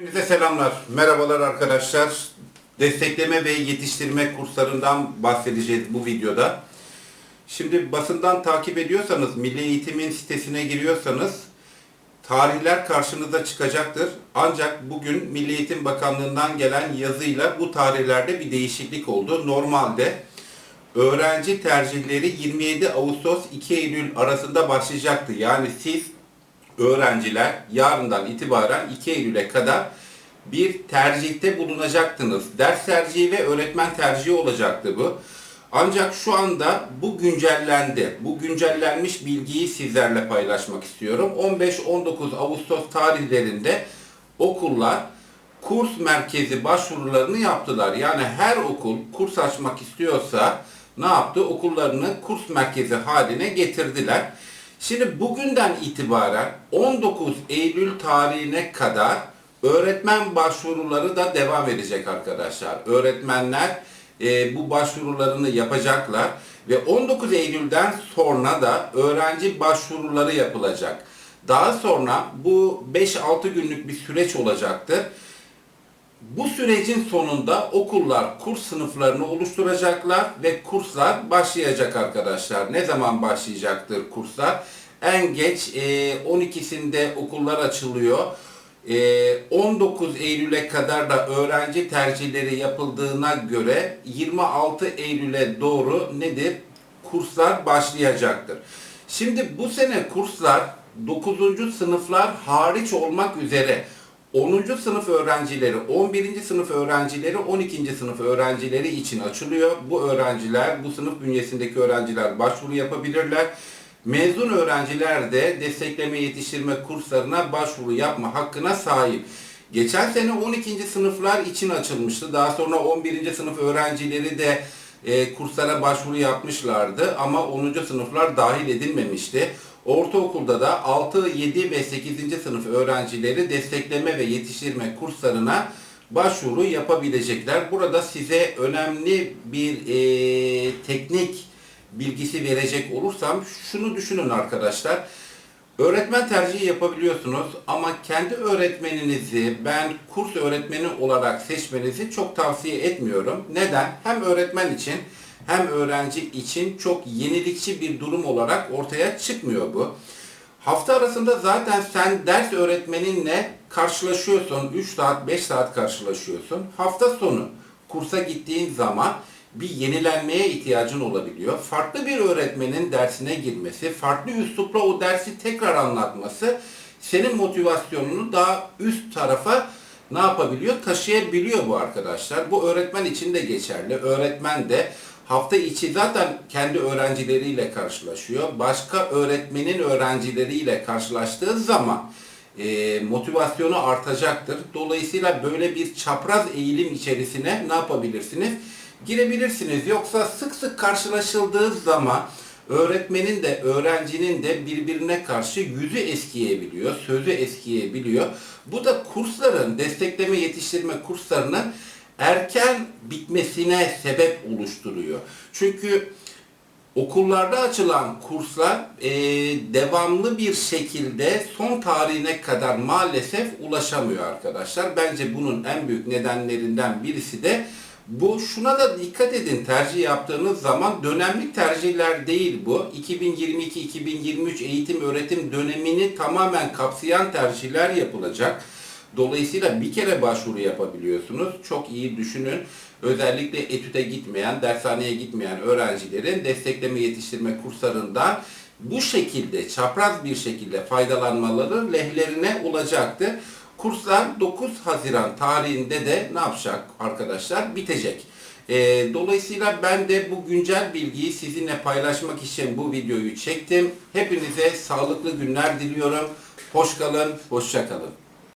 Hepinize selamlar. Merhabalar arkadaşlar. Destekleme ve yetiştirme kurslarından bahsedeceğiz bu videoda. Şimdi basından takip ediyorsanız, Milli Eğitim'in sitesine giriyorsanız tarihler karşınıza çıkacaktır. Ancak bugün Milli Eğitim Bakanlığı'ndan gelen yazıyla bu tarihlerde bir değişiklik oldu. Normalde öğrenci tercihleri 27 Ağustos 2 Eylül arasında başlayacaktı. Yani siz öğrenciler yarından itibaren 2 Eylül'e kadar bir tercihte bulunacaktınız. Ders tercihi ve öğretmen tercihi olacaktı bu. Ancak şu anda bu güncellendi. Bu güncellenmiş bilgiyi sizlerle paylaşmak istiyorum. 15-19 Ağustos tarihlerinde okullar kurs merkezi başvurularını yaptılar. Yani her okul kurs açmak istiyorsa ne yaptı? Okullarını kurs merkezi haline getirdiler. Şimdi bugünden itibaren 19 Eylül tarihine kadar öğretmen başvuruları da devam edecek arkadaşlar. Öğretmenler e, bu başvurularını yapacaklar ve 19 Eylül'den sonra da öğrenci başvuruları yapılacak. Daha sonra bu 5-6 günlük bir süreç olacaktır. Bu sürecin sonunda okullar kurs sınıflarını oluşturacaklar ve kurslar başlayacak arkadaşlar. Ne zaman başlayacaktır kurslar? En geç e, 12'sinde okullar açılıyor. E, 19 Eylül'e kadar da öğrenci tercihleri yapıldığına göre 26 Eylül'e doğru nedir? Kurslar başlayacaktır. Şimdi bu sene kurslar 9. sınıflar hariç olmak üzere 10. sınıf öğrencileri, 11. sınıf öğrencileri, 12. sınıf öğrencileri için açılıyor. Bu öğrenciler, bu sınıf bünyesindeki öğrenciler başvuru yapabilirler. Mezun öğrenciler de destekleme yetiştirme kurslarına başvuru yapma hakkına sahip. Geçen sene 12. sınıflar için açılmıştı. Daha sonra 11. sınıf öğrencileri de e, kurslara başvuru yapmışlardı ama 10. sınıflar dahil edilmemişti. Ortaokulda da 6, 7 ve 8. sınıf öğrencileri destekleme ve yetiştirme kurslarına başvuru yapabilecekler. Burada size önemli bir e, teknik bilgisi verecek olursam şunu düşünün arkadaşlar. Öğretmen tercihi yapabiliyorsunuz ama kendi öğretmeninizi ben kurs öğretmeni olarak seçmenizi çok tavsiye etmiyorum. Neden? Hem öğretmen için hem öğrenci için çok yenilikçi bir durum olarak ortaya çıkmıyor bu. Hafta arasında zaten sen ders öğretmeninle karşılaşıyorsun. 3 saat, 5 saat karşılaşıyorsun. Hafta sonu kursa gittiğin zaman bir yenilenmeye ihtiyacın olabiliyor. Farklı bir öğretmenin dersine girmesi, farklı üslupla o dersi tekrar anlatması senin motivasyonunu daha üst tarafa ne yapabiliyor? Taşıyabiliyor bu arkadaşlar. Bu öğretmen için de geçerli. Öğretmen de hafta içi zaten kendi öğrencileriyle karşılaşıyor. Başka öğretmenin öğrencileriyle karşılaştığı zaman e, motivasyonu artacaktır. Dolayısıyla böyle bir çapraz eğilim içerisine ne yapabilirsiniz? Girebilirsiniz. Yoksa sık sık karşılaşıldığı zaman öğretmenin de öğrencinin de birbirine karşı yüzü eskiyebiliyor, sözü eskiyebiliyor. Bu da kursların, destekleme yetiştirme kurslarının erken bitmesine sebep oluşturuyor. Çünkü okullarda açılan kurslar e, devamlı bir şekilde son tarihine kadar maalesef ulaşamıyor arkadaşlar. Bence bunun en büyük nedenlerinden birisi de bu şuna da dikkat edin tercih yaptığınız zaman dönemlik tercihler değil bu. 2022-2023 eğitim öğretim dönemini tamamen kapsayan tercihler yapılacak. Dolayısıyla bir kere başvuru yapabiliyorsunuz. Çok iyi düşünün. Özellikle etüte gitmeyen, dershaneye gitmeyen öğrencilerin destekleme yetiştirme kurslarından bu şekilde çapraz bir şekilde faydalanmaları lehlerine olacaktır. Kurslar 9 Haziran tarihinde de ne yapacak arkadaşlar? Bitecek. E, dolayısıyla ben de bu güncel bilgiyi sizinle paylaşmak için bu videoyu çektim. Hepinize sağlıklı günler diliyorum. Hoş kalın, hoşça kalın.